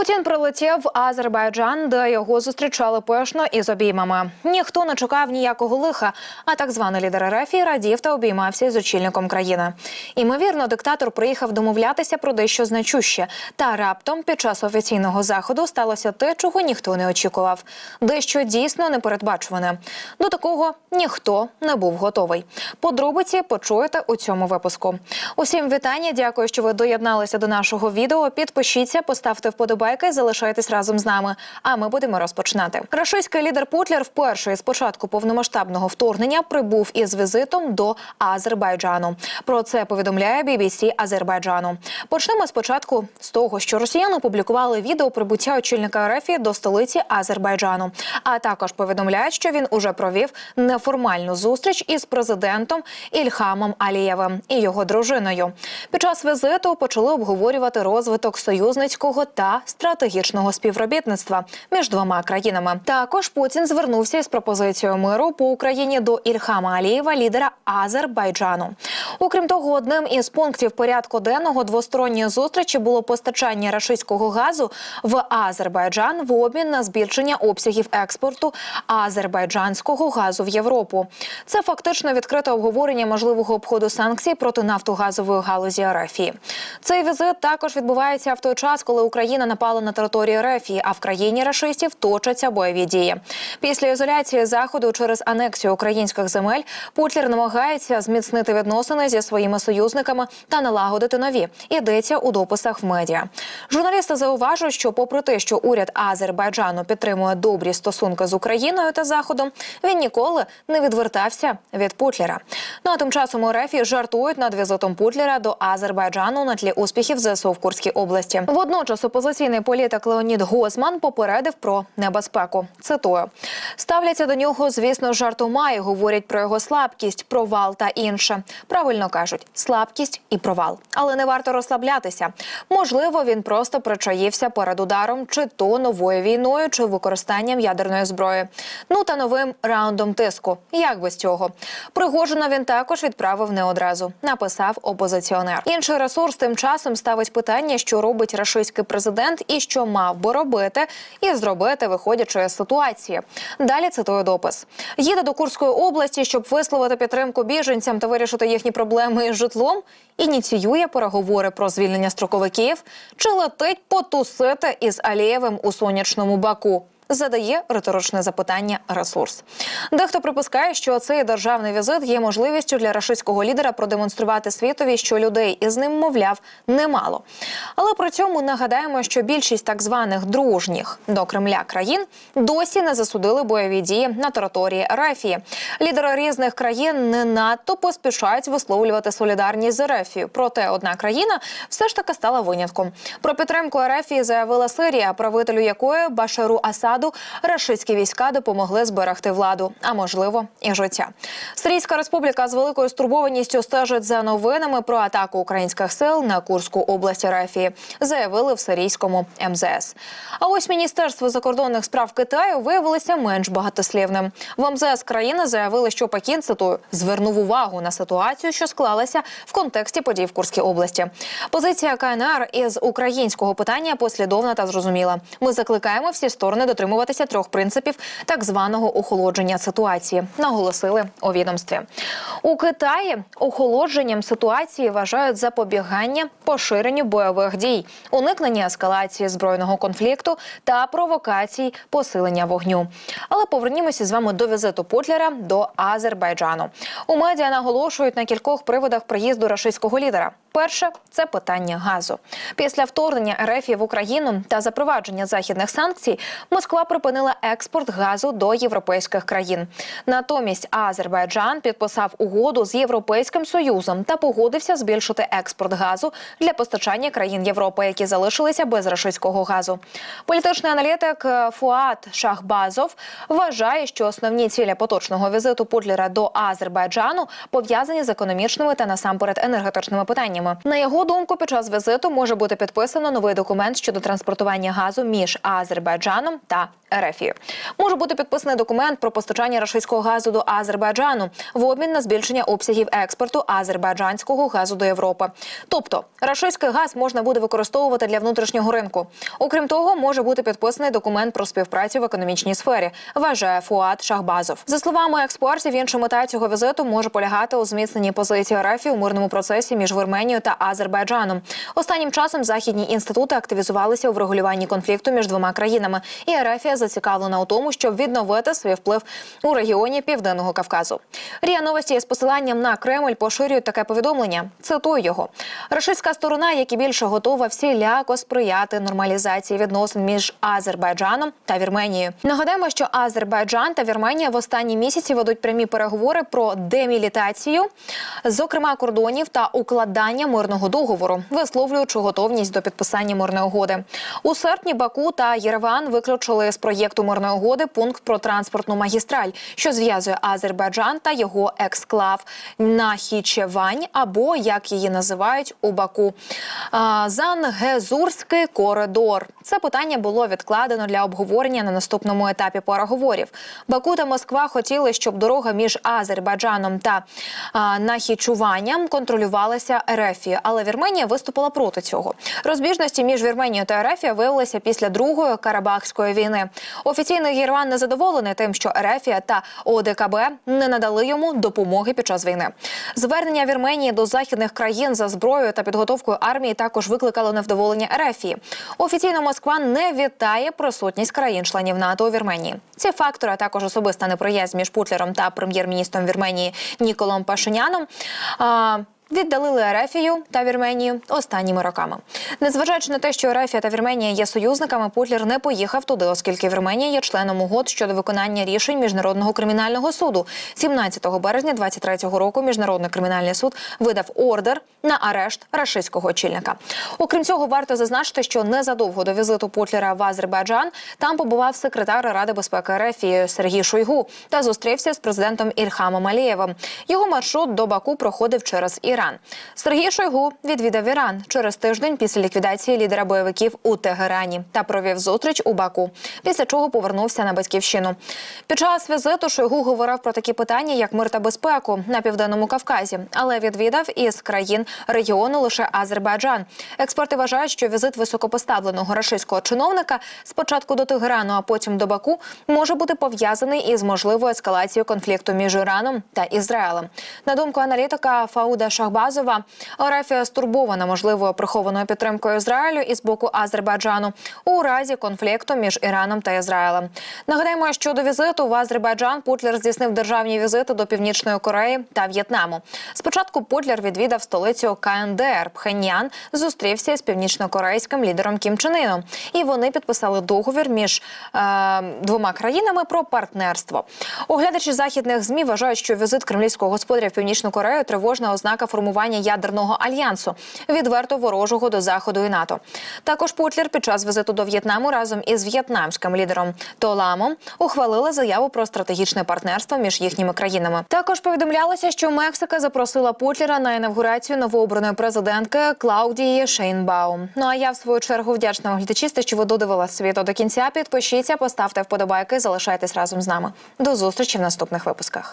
Путін прилетів в Азербайджан, де його зустрічали пишно із обіймами. Ніхто не чекав ніякого лиха. А так званий лідер РФ радів та обіймався з очільником країни. Імовірно, диктатор приїхав домовлятися про дещо значуще. Та раптом під час офіційного заходу сталося те, чого ніхто не очікував. Дещо дійсно непередбачуване. До такого ніхто не був готовий. Подробиці почуєте у цьому випуску. Усім вітання. Дякую, що ви доєдналися до нашого відео. Підпишіться, поставте вподобайки, залишайтесь разом з нами. А ми будемо розпочинати. Рашистський лідер Путлер вперше з початку повномасштабного вторгнення прибув із візитом до Азербайджану. Про це повідомляє BBC Азербайджану. Почнемо спочатку з того, що росіяни опублікували відео прибуття очільника РФ до столиці Азербайджану. А також повідомляють, що він уже провів неформальну зустріч із президентом Ільхамом Алієвим і його дружиною. Під час візиту почали обговорювати розвиток союзницького та співробітництва між двома країнами. Також Путін звернувся із пропозицією миру по Україні до Ільхама Алієва, лідера Азербайджану. Окрім того, одним із пунктів порядку денного двосторонньої зустрічі було постачання рашистського газу в Азербайджан в обмін на збільшення обсягів експорту азербайджанського газу в Європу. Це фактично відкрите обговорення можливого обходу санкцій проти нафтогазової галузі РФ. Цей візит також відбувається в той час, коли Україна напала на територію РФ, а в країні рашистів точаться бойові дії. Після ізоляції заходу через анексію українських земель Путлер намагається зміцнити відносини зі своїми союзниками та налагодити нові. Йдеться у дописах в медіа. Журналісти зауважують, що, попри те, що уряд Азербайджану підтримує добрі стосунки з Україною та Заходом, він ніколи не відвертався від Путлера. Ну а тим часом у РФ жартують над візитом Путлера до Азербайджану на тлі успіхів ЗСУ в Курській області. Водночас опозиційний політик Леонід Гозман попередив про небезпеку. Цитую: ставляться до нього, звісно, жартома і говорять про його слабкість, провал та інше. Правильно кажуть, слабкість і провал. Але не варто розслаблятися. Можливо, він просто причаївся перед ударом, чи то новою війною, чи використанням ядерної зброї. Ну та новим раундом тиску. Як без цього? Пригожина він також відправив не одразу. Написав опозиціонер. Інший ресурс тим часом ставить питання, що робить рашистський президент і що мав би робити і зробити, виходячи з ситуації. Далі цитую допис: їде до Курської області, щоб висловити підтримку біженцям та вирішити їхні проблеми із житлом. Ініціює переговори про звільнення строковиків чи летить потусити із Алієвим у сонячному Баку. Задає риторичне запитання ресурс. Дехто припускає, що цей державний візит є можливістю для рашистського лідера продемонструвати світові, що людей із ним, мовляв, немало. Але при цьому нагадаємо, що більшість так званих дружніх до Кремля країн досі не засудили бойові дії на території Ерефії. Лідери різних країн не надто поспішають висловлювати солідарність з Ерефією. Проте одна країна все ж таки стала винятком. Про підтримку Ерефії заявила Сирія, правителю якої Башару Асаду рашистські війська допомогли зберегти владу, а можливо і життя. Сирійська республіка з великою стурбованістю стежить за новинами про атаку українських сил на Курську область Ерефії, заявили в сирійському МЗС. А ось міністерство закордонних справ Китаю виявилося менш багатослівним. В МЗС країни заявили, що Пекін цитую звернув увагу на ситуацію, що склалася в контексті подій в Курській області. Позиція КНР із українського питання послідовна та зрозуміла. Ми закликаємо всі сторони дотримуватися трьох принципів так званого охолодження ситуації. Наголосили у відомстві. У Китаї охолодженням ситуації вважають запобігання поширенню бойових дій, уникнення ескалації збройного конфлікту та провокацій посилення вогню. Але повернімося з вами до візиту Путлера до Азербайджану. У медіа наголошують на кількох приводах приїзду рашистського лідера. Перше це питання газу. Після вторгнення РФ в Україну та запровадження західних санкцій Москва припинила експорт газу до європейських країн. Натомість Азербайджан підписав угоду з Європейським Союзом та погодився збільшити експорт газу для постачання країн Європи, які залишилися без рашистського газу. Політичний аналітик е, Фуат Шахбазов вважає, що основні цілі поточного візиту Путлера до Азербайджану пов'язані з економічними та насамперед енергетичними питаннями. На його думку, під час візиту може бути підписано новий документ щодо транспортування газу між Азербайджаном та 있다. Ерефії. Може бути підписаний документ про постачання рашистського газу до Азербайджану в обмін на збільшення обсягів експорту азербайджанського газу до Європи. Тобто рашистський газ можна буде використовувати для внутрішнього ринку. Окрім того, може бути підписаний документ про співпрацю в економічній сфері. Вважає Фуат Шахбазов. За словами експертів, інша мета цього візиту може полягати у зміцненні позиції РФ у мирному процесі між Вірменією та Азербайджаном. Останнім часом західні інститути активізувалися у врегулюванні конфлікту між двома країнами, і РФ зацікавлена у тому, щоб відновити свій вплив у регіоні Південного Кавказу. Рія новості з посиланням на Кремль поширюють таке повідомлення. Цитую його: рашистська сторона, як і більше готова всіляко сприяти нормалізації відносин між Азербайджаном та Вірменією. Нагадаємо, що Азербайджан та Вірменія в останні місяці ведуть прямі переговори про демілітацію, зокрема кордонів та укладання мирного договору, висловлюючи готовність до підписання мирної угоди. У серпні Баку та Єреван виключили з проєкту мирної угоди пункт про транспортну магістраль, що зв'язує Азербайджан та його ексклав Нахічевань, або як її називають у Баку. Зангезурський коридор. Це питання було відкладено для обговорення на наступному етапі переговорів. Баку та Москва хотіли, щоб дорога між Азербайджаном та Нахічуванням контролювалася Ерефією, але Вірменія виступила проти цього. Розбіжності між Вірменією та Ерефією виявилися після другої Карабахської війни. Офіційний Єреван не задоволений тим, що Ерефія та ОДКБ не надали йому допомоги під час війни. Звернення Вірменії до західних країн за зброєю та підготовкою армії також викликало невдоволення Ерефії. Офіційно Москва не вітає присутність країн-членів НАТО у Вірменії. Ці фактори, а також особиста неприязнь між Путлером та прем'єр-міністром Вірменії Ніколом Пашиняном. Віддалили Ерефію та Вірменію останніми роками. Незважаючи на те, що Ерефія та Вірменія є союзниками, Путлер не поїхав туди, оскільки Вірменія є членом угод щодо виконання рішень міжнародного кримінального суду. 17 березня 23-го року міжнародний кримінальний суд видав ордер на арешт рашистського очільника. Окрім цього, варто зазначити, що незадовго до візиту Путлера в Азербайджан там побував секретар Ради безпеки Ерефії Сергій Шойгу та зустрівся з президентом Ільхамом Алієвим. Його маршрут до Баку проходив через Іран. Сергій Шойгу відвідав Іран через тиждень після ліквідації лідера бойовиків у Тегерані та провів зустріч у Баку. Після чого повернувся на батьківщину. Під час візиту Шойгу говорив про такі питання, як мир та безпеку на південному Кавказі, але відвідав із країн регіону лише Азербайджан. Експерти вважають, що візит високопоставленого рашистського чиновника спочатку до Тегерану, а потім до Баку може бути пов'язаний із можливою ескалацією конфлікту між Іраном та Ізраїлем. На думку аналітика Фауда Шахбазова, Арафія стурбована можливою прихованою підтримкою Ізраїлю із боку Азербайджану у разі конфлікту між Іраном та Ізраїлем. Нагадаємо, що до візиту в Азербайджан Путлер здійснив державні візити до Північної Кореї та В'єтнаму. Спочатку Путлер відвідав столицю КНДР Пхеньян, зустрівся з північнокорейським лідером Кім Чен Іном. і вони підписали договір між е, двома країнами про партнерство. Оглядачі західних змі вважають, що візит кремлівського господаря в Північну Корею тривожна ознака формування ядерного альянсу, відверто ворожого до заходу і НАТО. Також Путлер під час візиту до В'єтнаму разом із в'єтнамським лідером Толамом ухвалили заяву про стратегічне партнерство між їхніми країнами. Також повідомлялося, що Мексика запросила Путлера на інавгурацію новообраної президентки Клаудії Шейнбаум. Ну а я в свою чергу вдячна глядачісти, що ви додивилися світ до кінця. Підпишіться, поставте вподобайки, залишайтесь разом з нами. До зустрічі в наступних випусках.